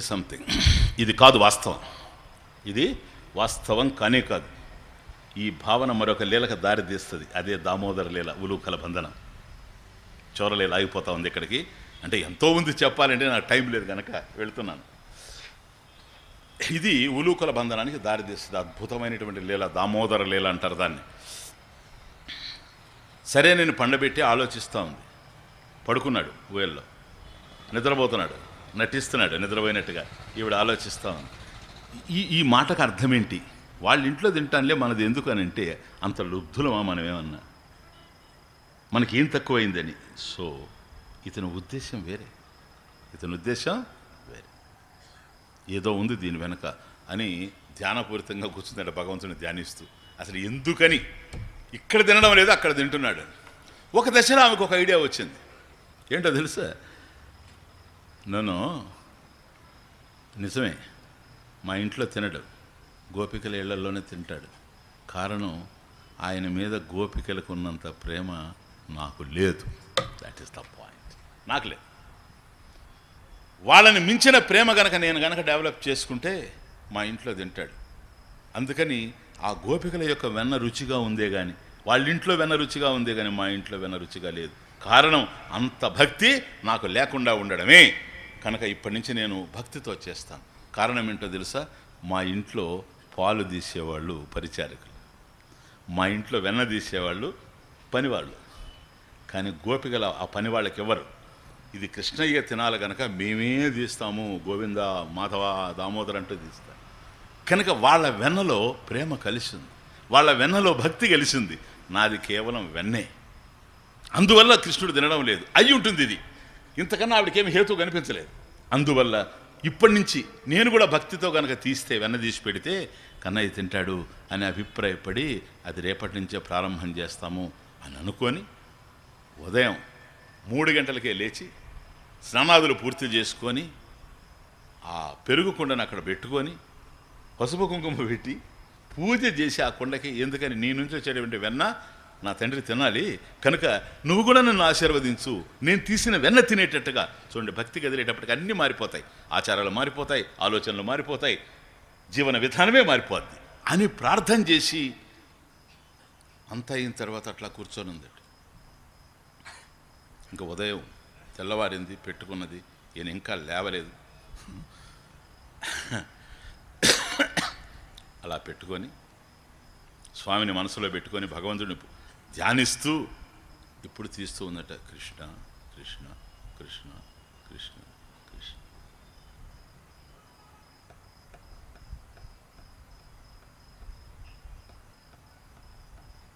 Something ఇది కాదు వాస్తవం. ఇది వాస్తవం కానే కాదు. ఈ భావన మరొక లీలకు దారి తీస్తుంది. అదే దామోదర లీల ఉలూకల బంధనం. చోరలీల ఆగిపోతా ఉంది ఇక్కడికి. అంటే ఎంతో ఉంది చెప్పాలంటే నాకు టైం లేదు కనుక వెళుతున్నాను. ఇది ఉలూకల బంధనానికి దారి తీస్తుంది. అద్భుతమైనటువంటి లీల దామోదర లీల అంటారు దాన్ని. సరే నేను పండబెట్టి ఆలోచిస్తూ ఉంది. పడుకున్నాడు ఊయల్లో నిద్రపోతున్నాడు. నటిస్తున్నాడు నిద్రపోయినట్టుగా. ఈవిడ ఆలోచిస్తా ఈ ఈ మాటకు అర్థం ఏంటి వాళ్ళ ఇంట్లో తింటానులే మనది ఎందుకు అని అంటే అంత లుబ్ధులమా మనమేమన్నా? మనకేం తక్కువైందని. సో ఇతని ఉద్దేశం వేరే. ఇతని ఉద్దేశం వేరే. ఏదో ఉంది దీని వెనక అని ధ్యానపూరితంగా కూర్చున్నాడు భగవంతుని ధ్యానిస్తూ. అసలు ఎందుకని? ఇక్కడ తినడం లేదు అక్కడ తింటున్నాడు ఒక దశలో ఆమెకు ఒక ఐడియా వచ్చింది. ఏంటో తెలుసా? నన్ను నిజమే. మా ఇంట్లో తినడు. గోపికల ఇళ్ళలోనే తింటాడు. కారణం ఆయన మీద గోపికలకు ఉన్నంత ప్రేమ నాకు లేదు. దట్ ఈస్ ద పాయింట్ నాకు లేదు. వాళ్ళని మించిన ప్రేమ గనక నేను గనక డెవలప్ చేసుకుంటే మా ఇంట్లో తింటాడు. అందుకని ఆ గోపికల యొక్క వెన్న రుచిగా ఉందే కానీ వాళ్ళ ఇంట్లో వెన్న రుచిగా ఉందే కానీ మా ఇంట్లో వెన్న రుచిగా లేదు. కారణం అంత భక్తి నాకు లేకుండా ఉండడమే. కనుక ఇప్పటి నుంచి నేను భక్తితో చేస్తాను. కారణం ఏంటో తెలుసా? మా ఇంట్లో పాలు తీసేవాళ్ళు పరిచారకులు. మా ఇంట్లో వెన్న తీసేవాళ్ళు పనివాళ్ళు. కానీ గోపికల ఆ పని వాళ్ళకి ఎవరు ఇది కృష్ణయ్య తినాలి కనుక మేమే తీస్తాము గోవింద మాధవ దామోదర్ అంటూ తీస్తాం కనుక వాళ్ళ వెన్నలో ప్రేమ కలిసింది. వాళ్ళ వెన్నలో భక్తి కలిసింది నాది కేవలం వెన్నే. అందువల్ల కృష్ణుడు తినడం లేదు. అయి ఉంటుంది ఇది. ఇంతకన్నా ఆవిడకేమి హేతు కనిపించలేదు. అందువల్ల ఇప్పటి నుంచి నేను కూడా భక్తితో కనుక తీస్తే వెన్న తీసి పెడితే కన్నయ్య తింటాడు అని అభిప్రాయపడి అది రేపటి నుంచే ప్రారంభం చేస్తాము అని అనుకొని ఉదయం మూడు గంటలకే లేచి స్నానాదులు పూర్తి చేసుకొని ఆ పెరుగు కుండను అక్కడ పెట్టుకొని పసుపు కుంకుమ పెట్టి పూజ చేసి ఆ కుండకి ఎందుకని నీ నుంచి వచ్చేటువంటి వెన్న నా తండ్రి తినాలి. కనుక నువ్వు కూడా నన్ను ఆశీర్వదించు. నేను తీసిన వెన్న తినేటట్టుగా. చూడండి భక్తి కదిలేటప్పటికి అన్నీ మారిపోతాయి. ఆచారాలు మారిపోతాయి ఆలోచనలు మారిపోతాయి జీవన విధానమే మారిపోద్ది అని ప్రార్థన చేసి అంత అయిన తర్వాత అట్లా కూర్చొని ఉంది ఇంకా ఉదయం తెల్లవారింది పెట్టుకున్నది ఈయన ఇంకా లేవలేదు. అలా పెట్టుకొని స్వామిని మనసులో పెట్టుకొని భగవంతుడిని ధ్యానిస్తూ ఇప్పుడు తీస్తూ ఉందట కృష్ణ కృష్ణ కృష్ణ కృష్ణ కృష్ణ.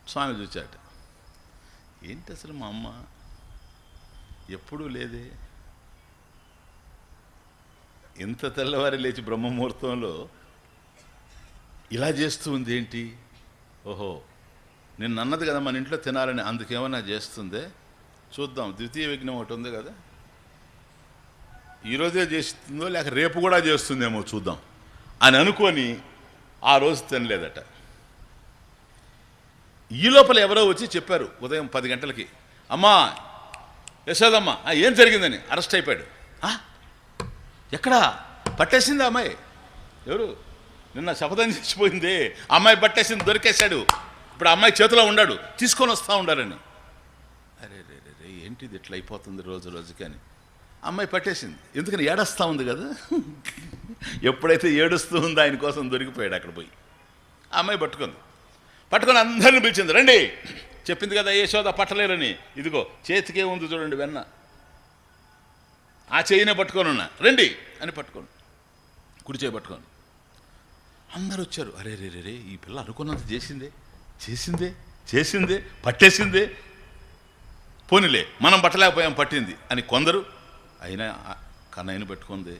స్వామి చూచాట. ఏంటి అసలు మా అమ్మ? ఎప్పుడూ లేదే. ఇంత తెల్లవారి లేచి బ్రహ్మముహూర్తంలో ఇలా చేస్తూ ఉంది ఏంటి ఓహో. నిన్న అన్నది కదా మన ఇంట్లో తినాలని అందుకేమన్నా చేస్తుందే? చూద్దాం. ద్వితీయ విఘ్నం ఒకటి ఉంది కదా? ఈరోజే చేస్తుందో లేక రేపు కూడా చేస్తుందేమో చూద్దాం. అని అనుకొని ఆ రోజు తినలేదట. ఈ లోపల ఎవరో వచ్చి చెప్పారు ఉదయం పది గంటలకి అమ్మా యశోదమ్మ ఏం జరిగిందని? అరెస్ట్ అయిపోయాడు. "ఆ? ఎక్కడా? పట్టేసింది అమ్మాయి? ఎవరు? నిన్న శపథం చేసిపోయింది. అమ్మాయి పట్టేసింది దొరికేశాడు. ఇప్పుడు అమ్మాయి చేతిలో ఉన్నాడు తీసుకొని వస్తూ ఉండాలని. అరే రే రే రే ఏంటిది ఇట్లా అయిపోతుంది రోజు రోజుకి అని. అమ్మాయి పట్టేసింది. ఎందుకని ఏడస్తా ఉంది కదా? ఎప్పుడైతే ఏడుస్తూ ఉందో ఆయన కోసం దొరికిపోయాడు అక్కడ పోయి. ఆ అమ్మాయి పట్టుకుంది. పట్టుకొని అందరిని పిలిచింది రండి. చెప్పింది కదా యశోద పట్టలేరని. ఇదిగో చేతికే ఉంది చూడండి వెన్న. ఆ చేయినే పట్టుకొని ఉన్నా. రండి. అని పట్టుకోండి కుడి చేయి పట్టుకోండి అందరూ వచ్చారు. అరే రే రే ఈ పిల్ల అనుకున్నంత చేసిందే. చేసిందే చేసిందే పట్టేసిందే. పోనీలే మనం పట్టలేకపోయాం పట్టింది అని కొందరు అయినా కన్నయ్యను పెట్టుకుంది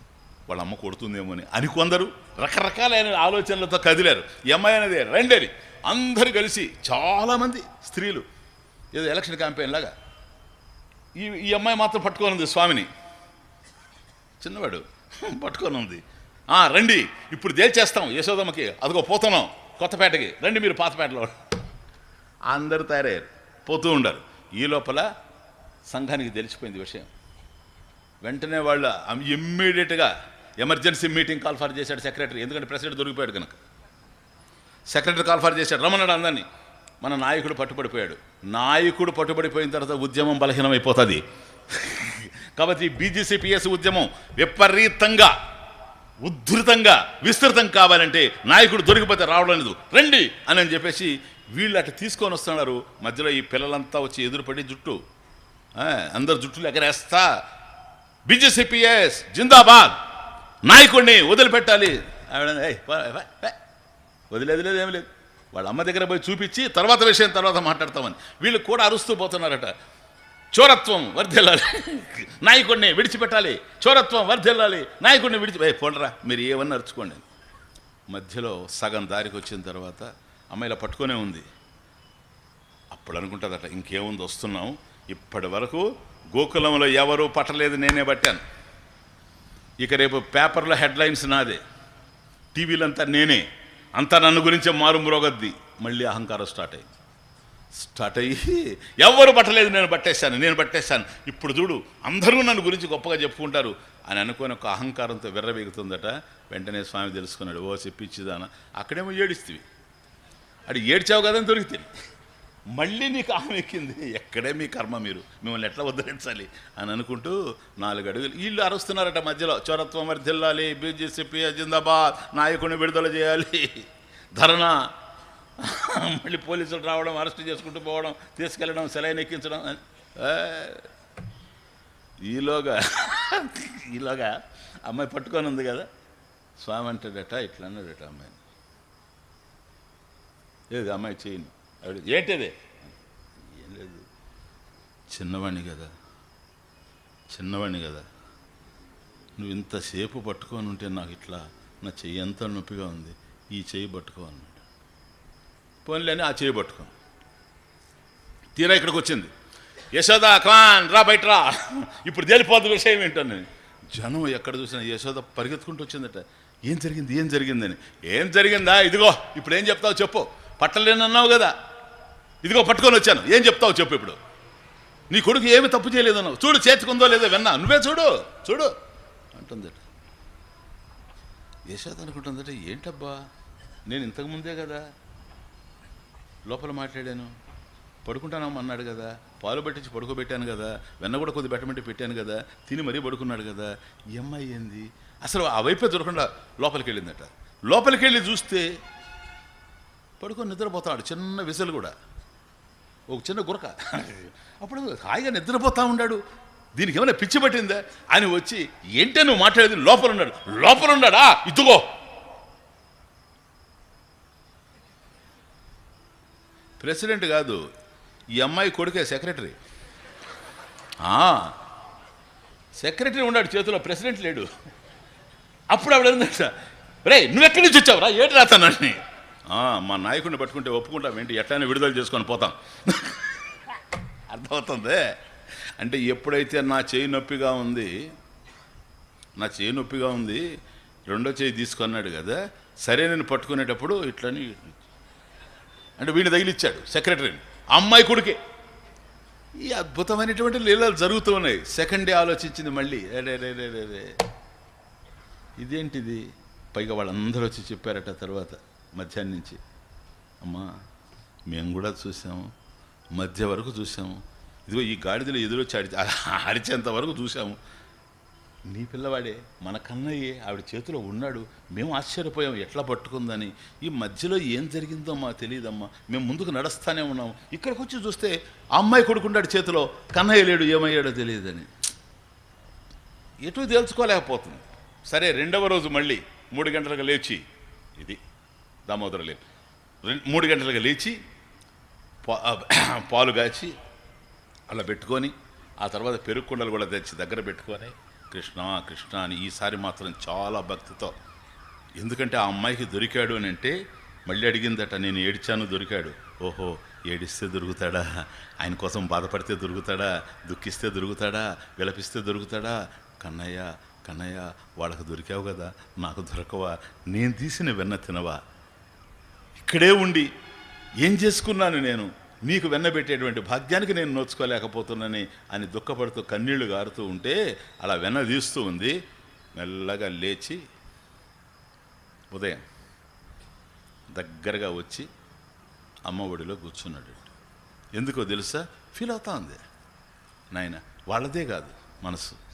వాళ్ళ అమ్మ కొడుతుందేమో అని అని కొందరు రకరకాలైన ఆలోచనలతో కదిలారు. ఈ అమ్మాయి అనేది రండి అందరు అందరూ కలిసి చాలామంది స్త్రీలు ఏదో ఎలక్షన్ క్యాంపెయిన్ లాగా. ఈ ఈ అమ్మాయి మాత్రం పట్టుకోనుంది స్వామిని. చిన్నవాడు పట్టుకొని ఉంది "ఆ, రండి ఇప్పుడు దేల్చేస్తాం యశోదమ్మకి అదిగో పోతున్నాం కొత్తపేటకి రండి మీరు పాతపేటలో. అందరూ తయారయ్యారు. పోతూ ఉండరు. ఈ లోపల సంఘానికి తెలిసిపోయింది విషయం. వెంటనే వాళ్ళు ఇమ్మీడియట్గా ఎమర్జెన్సీ మీటింగ్ కాల్ చేశాడు సెక్రటరీ. ఎందుకంటే ప్రెసిడెంట్ దొరికిపోయాడు కనుక. సెక్రటరీ కాల్ చేశాడు. రమ్మన్నాడు అందరినీ. మన నాయకుడు పట్టుబడిపోయాడు. నాయకుడు పట్టుబడిపోయిన తర్వాత ఉద్యమం బలహీనమైపోతుంది. కాబట్టి బీజేసీపీఎస్ ఉద్యమం విపరీతంగా ఉద్ధృతంగా విస్తృతం కావాలంటే నాయకుడు దొరికిపోతే రావడం లేదు. రండి అని చెప్పేసి వీళ్ళు అట్లా తీసుకొని వస్తున్నారు. మధ్యలో ఈ పిల్లలంతా వచ్చి ఎదురుపడి జుట్టు. అందరు జుట్టులు ఎగరేస్తా. బీజేసీపీఎస్ జిందాబాద్. నాయకుడిని వదిలిపెట్టాలి. ఆవిడ వదిలేదు లేదు ఏం లేదు. వాళ్ళ అమ్మ దగ్గర పోయి చూపించి తర్వాత విషయం తర్వాత మాట్లాడతామని. వీళ్ళు కూడా అరుస్తూ పోతున్నారట. చోరత్వం వర్ధిల్లాలి. నాయకుడిని విడిచిపెట్టాలి. చోరత్వం వర్ధిల్లాలి. నాయకుడిని విడిచి పోండరా మీరు ఏమన్నా అరుచుకోండి. మధ్యలో సగం దారికి వచ్చిన తర్వాత అమ్మ ఇలా పట్టుకొనే ఉంది. అప్పుడు అనుకుంటుందట ఇంకేముంది వస్తున్నాం ఇప్పటి వరకు గోకులంలో ఎవరు పట్టలేదు నేనే పట్టాను. ఇక రేపు పేపర్లో హెడ్లైన్స్ నాదే. టీవీలంతా నేనే. అంతా నన్ను గురించే మారు మ్రోగద్ది. మళ్ళీ అహంకారం స్టార్ట్ అయింది. స్టార్ట్ అయ్యి ఎవ్వరు పట్టలేదు నేను పట్టేశాను నేను పట్టేశాను. ఇప్పుడు చూడు అందరూ నన్ను గురించి గొప్పగా చెప్పుకుంటారు అని అనుకుని ఒక అహంకారంతో విర్రవీగుతుందట. వెంటనే స్వామి తెలుసుకున్నాడు ఓ చెప్పించిదానా అక్కడేమో ఏడిస్తివి. అడి ఏడ్చావు కదని దొరికితే. మళ్ళీ నీకు ఆమె ఎక్కింది. ఎక్కడే మీ కర్మ మీరు? మిమ్మల్ని ఎట్లా ఉద్ధరించాలి? అని అనుకుంటూ నాలుగు అడుగులు వీళ్ళు అరుస్తున్నారట మధ్యలో. చోరత్వం వర్ధిల్లాలి బీజేసీపీ జిందాబాద్ నాయకుడిని విడుదల చేయాలి. ధర్నా. మళ్ళీ పోలీసులు రావడం అరెస్ట్ చేసుకుంటూ పోవడం తీసుకెళ్ళడం సెలైన్ ఎక్కించడం. ఈలోగా ఈలోగా అమ్మాయి పట్టుకొని ఉంది కదా. స్వామి అంటాడట ఇట్లా అన్నాడట అమ్మాయిని. ఏది అమ్మాయి చేయను ఆవిడ ఏంటిది? ఏం లేదు. చిన్నవాణ్ణి కదా. చిన్నవాణ్ణి కదా. నువ్వు ఇంతసేపు పట్టుకొని ఉంటే నాకు ఇట్లా నా చెయ్యి అంతా నొప్పిగా ఉంది ఈ చెయ్యి పట్టుకో అన్నాడు. పోన్లేని ఆ చెయ్యి పట్టుకో. తీరా ఇక్కడికి వచ్చింది. యశోద కాన్ రా బయట రా. ఇప్పుడు తేలిపోద్ది విషయం ఏంటని జనం ఎక్కడ చూసినా యశోద పరిగెత్తుకుంటూ వచ్చిందట. ఏం జరిగింది? ఏం జరిగిందని. ఏం జరిగిందా? ఇదిగో ఇప్పుడు ఏం చెప్తావు చెప్పు. పట్టలేనన్నావు కదా. ఇదిగో పట్టుకొని వచ్చాను. ఏం చెప్తావు చెప్పు ఇప్పుడు. నీ కొడుకు ఏమి తప్పు చేయలేదన్నావు. చూడు చేతికుందో లేదో విన్నా. నువ్వే చూడు చూడు. అంటుందట. యశోద్ అనుకుంటుందట ఏంటబ్బా? నేను ఇంతకుముందే కదా లోపల మాట్లాడాను. పడుకుంటానమ్మా అన్నాడు కదా. పాలు పట్టించి పడుకోబెట్టాను కదా. వెన్న కూడా కొద్ది పెట్టమంటే పెట్టాను కదా. తిని మరీ పడుకున్నాడు కదా. ఈ ఏంది? అసలు ఆ వైపే దొరకకుండా లోపలికి వెళ్ళిందట లోపలికి వెళ్ళి చూస్తే పడుకొని నిద్రపోతాడు చిన్న విసలు కూడా. ఒక చిన్న గురక. అప్పుడు హాయిగా నిద్రపోతా ఉన్నాడు దీనికి ఏమైనా పిచ్చి పట్టిందా? అని వచ్చి ఏంటే నువ్వు మాట్లాడేది? లోపల ఉన్నాడు. లోపల ఉన్నాడా? ఇదిగో. ప్రెసిడెంట్ కాదు ఈ అమ్మాయి కొడుకే సెక్రటరీ. ఆ, సెక్రటరీ ఉన్నాడు చేతిలో ప్రెసిడెంట్ లేడు. అప్పుడు ఆవిడ రే నువ్వు ఎక్కడి నుంచి వచ్చావురా? ఏంటి రాతానని మా నాయకుడిని పట్టుకుంటే ఒప్పుకుంటాం. ఏంటి ఎట్లయినా విడుదల చేసుకొని పోతాం. అర్థమవుతుంది? అంటే ఎప్పుడైతే నా చేయి నొప్పిగా ఉంది నా చేయి నొప్పిగా ఉంది రెండో చేయి తీసుకున్నాడు కదా సరే నేను పట్టుకునేటప్పుడు ఇట్లని అంటే వీడిని తగిలిచ్చాడు సెక్రటరీని. అమ్మాయి కొడుకే. ఈ అద్భుతమైనటువంటి లీలలు జరుగుతూ ఉన్నాయి. సెకండ్ డే ఆలోచించింది మళ్ళీ. అరే రే రే. ఇదేంటిది? పైగా వాళ్ళందరూ వచ్చి చెప్పారట తర్వాత. మధ్యాహ్నం నుంచి. అమ్మా మేము కూడా చూసాము మధ్య వరకు చూసాము ఇదిగో ఈ గాడిదలో ఎదురొచ్చి అడి అరిచేంత వరకు చూసాము నీ పిల్లవాడే మన కన్నయ్యే ఆవిడ చేతిలో ఉన్నాడు. మేము ఆశ్చర్యపోయాం. ఎట్లా పట్టుకుందని. ఈ మధ్యలో ఏం జరిగిందో మా తెలియదమ్మా. మేము ముందుకు నడుస్తానే ఉన్నాం ఇక్కడికి వచ్చి చూస్తే ఆ అమ్మాయి కొడుకున్నాడు చేతిలో. కన్నయ్య లేడు ఏమయ్యాడో తెలియదని. ఎటు తేల్చుకోలేకపోతుంది సరే రెండవ రోజు మళ్ళీ మూడు గంటలకు లేచి. ఇది. దామోదర లేదు మూడు గంటలకు లేచి పాలు కాచి అలా పెట్టుకొని ఆ తర్వాత పెరుగుకుండలు కూడా తెచ్చి దగ్గర పెట్టుకొని కృష్ణ కృష్ణ అని ఈసారి మాత్రం చాలా భక్తితో. ఎందుకంటే ఆ అమ్మాయికి దొరికాడు అని అంటే మళ్ళీ అడిగిందట నేను ఏడిచాను దొరికాడు. ఓహో ఏడిస్తే దొరుకుతాడా? ఆయన కోసం బాధపడితే దొరుకుతాడా? దుఃఖిస్తే దొరుకుతాడా? విలపిస్తే దొరుకుతాడా? కన్నయ్య కన్నయ్య వాళ్ళకు దొరికావు కదా నాకు దొరకవా? నేను తీసిన వెన్న తినవా? ఇక్కడే ఉండి ఏం చేసుకున్నాను నేను? నీకు వెన్నబెట్టేటువంటి భాగ్యానికి నేను నోచుకోలేకపోతున్నానని అని దుఃఖపడుతూ కన్నీళ్ళు గారుతూ ఉంటే అలా వెన్నదీస్తూ ఉంది. మెల్లగా లేచి ఉదయం దగ్గరగా వచ్చి అమ్మ ఒడిలో కూర్చున్నాడు. ఎందుకో తెలుసా? ఫీల్ అవుతా ఉంది. నాయన వాళ్ళదే కాదు మనసు.